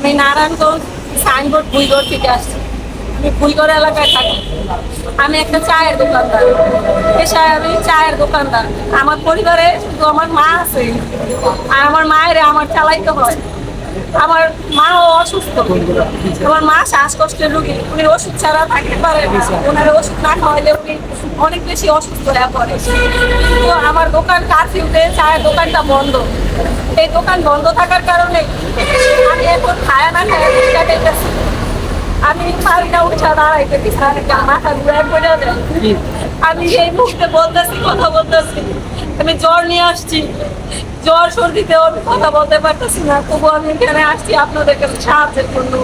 আমি নারায়ণগঞ্জ সাইনবোর্ড ভুইগড় থেকে আসছি। আমি ভুইগড় এলাকায় থাকি। আমি একটা চায়ের দোকানদার। পেশায় আমি চায়ের দোকানদার। আমার পরিবারে শুধু আমার মা আছে। আর আমার মায়ের আমার চালাইতে হয়। আমার মাও অসুস্থ। আমার মা শ্বাসকষ্টের রুগী। উনি ওষুধ ছাড়া থাকতে পারে ওনার ওষুধ না খাওয়াইলে উনি অনেক বেশি অসুস্থ হয়ে পড়ে। কিন্তু আমার দোকান কারফিউতে চায়ের দোকানটা বন্ধ। এই দোকান বন্ধ থাকার কারণে আমি এখন খায়া না খায়া দিনটা কেটেছি আমি পারি না উঠা দাঁড়াইতে বিছানা মাথা ঘুরে পড়ে যায়। আমি এই মুহূর্তে বলতেছি কথা বলতেছি। আমি জ্বর নিয়ে আসছি। জ্বর সর্দিতেও আমি কথা বলতে পারতেছি না। তবু আমি এখানে আসছি আপনাদের কাছে সাহায্যের জন্য।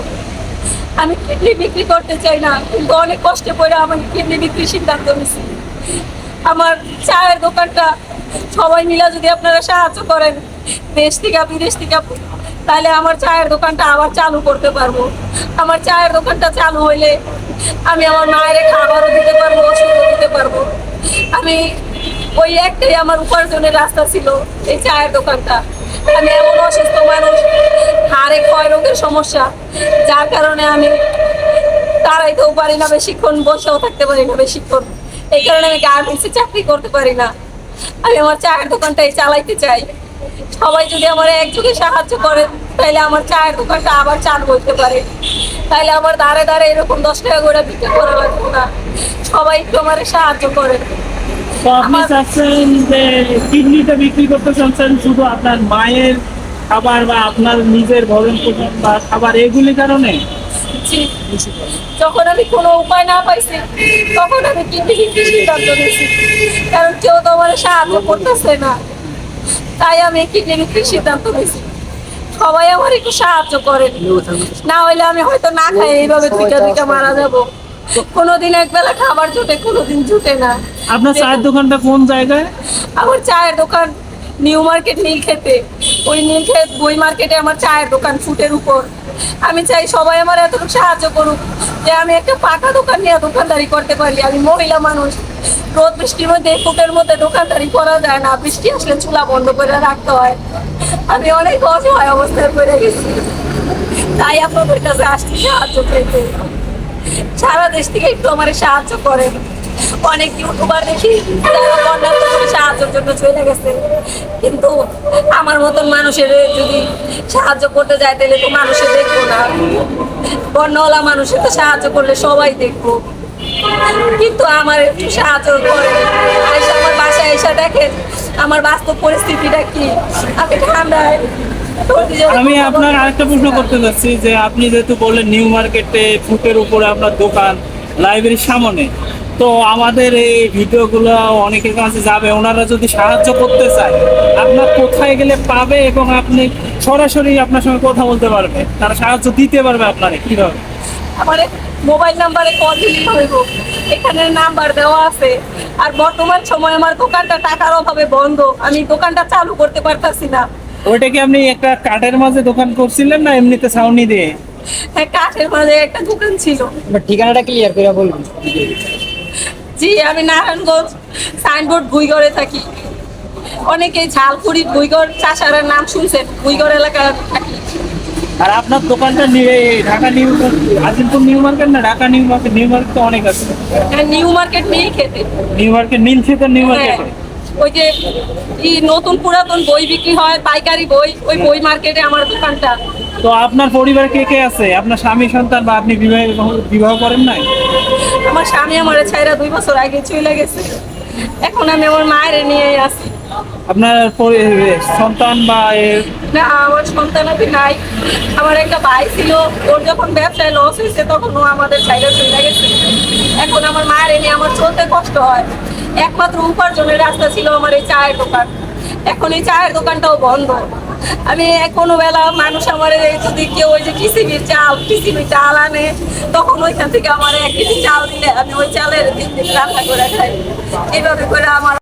আমি কিডনি বিক্রি করতে চাই না। কিন্তু অনেক কষ্টে পড়ে আমি কিডনি বিক্রির সিদ্ধান্ত নিয়েছি আমার চায়ের দোকানটা সবাই মিলে যদি আপনারা সাহায্য করেন দেশ থেকে, বিদেশ থেকে, তাহলে আমার চায়ের দোকানটা আবার চালু করতে পারব। আমার চায়ের দোকানটা চালু হইলে আমি আমার মায়ের খাবারও দিতে পারব, ওষুধও দিতে পারব। আমি ওই একটাই আমার উপার্জনের রাস্তা ছিল এই চায়ের দোকানটা। আমি এমন অসুস্থ মানুষ, হাড়ে ক্ষয় রোগের সমস্যা, যার কারণে আমি দাঁড়াইতেও পারি না বেশিক্ষণ, বসেও থাকতে পারি না বেশিক্ষণ। এই কারণে আমি গার্মেন্টসে চাকরি করতে পারি না। আমি আমার চায়ের দোকানটাই চালাইতে চাই। সবাই যদি আমার একযোগে সাহায্য করে তাহলে আমার চায়ের দোকানটা আবার চালু বলতে পারে। তাহলে আমার দাঁড়ে দাঁড়ে এরকম দশ টাকা করে বিক্রি করা লাগবে না। সবাই একটু আমার সাহায্য করে তো আপনি চাচ্ছেন যে কিডনিটা বিক্রি করতে চাচ্ছেন শুধু আপনার মায়ের খাবার বা আপনার নিজের ভরণ পোষণ বা খাবার এগুলি কারণে। যখন আমি কোনো উপায় না পাইছি তখন আমি কিডনি সিদ্ধান্ত নিয়েছি কারণ কেউ তো আমার সাহায্য করতেছে না। তাই আমি কিডনি বিক্রির সিদ্ধান্ত নিয়েছি। সবাই আমার একটু সাহায্য করেন। না হলে আমি হয়তো না খাই এইভাবে দুইটা দুইটা মারা যাব। কোনোদিন একবেলা খাবার জুটে কোনোদিন জুটে না। আপনার চায়ের দোকানটা কোন জায়গায়? আমার চায়ের দোকান নিউ মার্কেট নীল খেতে। ওই নীল খেত বই মার্কেটে আমার চায়ের দোকান ফুটের উপর। আমি চাই সবাই আমার এতটুকু সাহায্য করুক যে আমি একটা পাকা দোকান নিয়ে দোকানদারি করতে পারি। আমি মহিলা মানুষ। রোদ বৃষ্টির মধ্যে ফুটের মধ্যে দোকানদারি করা যায় না। বৃষ্টি আসলে চুলা বন্ধ করে রাখতে হয়। আমি অনেক অসহায় অবস্থায় পড়ে গেছি। তাই আপনাদের কাছে আসছি সাহায্য পেতে সারা দেশ থেকে একটু আমার সাহায্য করেন। অনেক ইউটিউবার দেখি যারা সাহায্যের জন্য চলে গেছে। কিন্তু আমার মতন মানুষের যদি সাহায্য করতে যায়, তাহলে তো মানুষের দেখব না। বন্যওয়ালা মানুষের তো সাহায্য করলে সবাই দেখব। কিন্তু আমার একটু সাহায্য করে। এসে আমার বাসায় এসে দেখেন, আমার বাস্তব পরিস্থিতিটা কি? আমি ঠান্ডায় আমি আপনার আরেকটা প্রশ্ন করতে চাচ্ছি যে আপনি যেহেতু বললেন নিউ মার্কেটে ফুটের উপরে আপনার দোকান, লাইব্রেরির সামনে তো আমাদের এই ভিডিওগুলো অনেকের কাছে যাবে। ওনারা যদি সাহায্য করতে চায় আপনার কোথায় গেলে পাবে এবং আপনি সরাসরি আপনার সঙ্গে কথা বলতে পারবে? তারা সাহায্য দিতে পারবে আপনারে কীভাবে? আমার মোবাইল নাম্বারে কল দিতে হইব এখানে নাম্বার দেওয়া আছে। আর বর্তমান সময় আমার দোকানটা টাকার অভাবে বন্ধ। আমি দোকানটা চালু করতে পারতাছি না। ওইটা কি আপনি একটা কাঠের মাঝে দোকান করছিলেন না এমনিতে ছাউনি দিয়ে? হ্যাঁ কাঠের মাঝে একটা দোকান ছিল। ঠিকানাটা ক্লিয়ার করে বলুন। জি আমি নারায়ণগঞ্জ সাইনবোর্ড ভুইগড়ে থাকি। অনেকেই ঝালপুরি ভুইগড় চাষারের নাম শুনছেন ভুইগড় এলাকার থাকি আর আপনার দোকানটা Dhaka New Azimpur New Market না Dhaka New Market? New Market তো অনেক আছে। হ্যাঁ, নিউ মার্কেট মিল খেতে। নিউ মার্কেট নীল থেকে নিউ হ্যাঁ মার্কেটে ওই যে ই নতুন পুরাতন বই বিক্রি হয় পাইকারি বই ওই বই মার্কেটে আমার দোকানটা। তো আপনার পরিবার কে কে আছে? আপনার স্বামী সন্তান বা আপনি বিবাহ বিবাহ করেন নাই? আমার স্বামী আমার ছাইরা দুই বছর আগে চলে গেছে। এখন আমি আমার মায়ের নিয়ে আসি আপনার পরি- সন্তান বা না আমার সন্তান আপনি নাই। আমার একটা ভাই ছিল ওর যখন ব্যবসায় লস হয়েছে তখন ও আমাদের ছাইরা চলে গেছে। এখন আমার মায়ের নিয়ে আমার চলতে কষ্ট হয়। একমাত্র উপার্জনের রাস্তা ছিল আমার এই চায়ের দোকান। এখন এই চায়ের দোকানটাও বন্ধ। আমি কোনো বেলা মানুষ আমার যদি কেউ ওই যে কিসিবির চাল কিসিবির চাল আনে, তখন ওইখান থেকে আমার এক কেজি চাল দিলে আমি ওই চালের রান্না করে খাই। এইভাবে করে আমার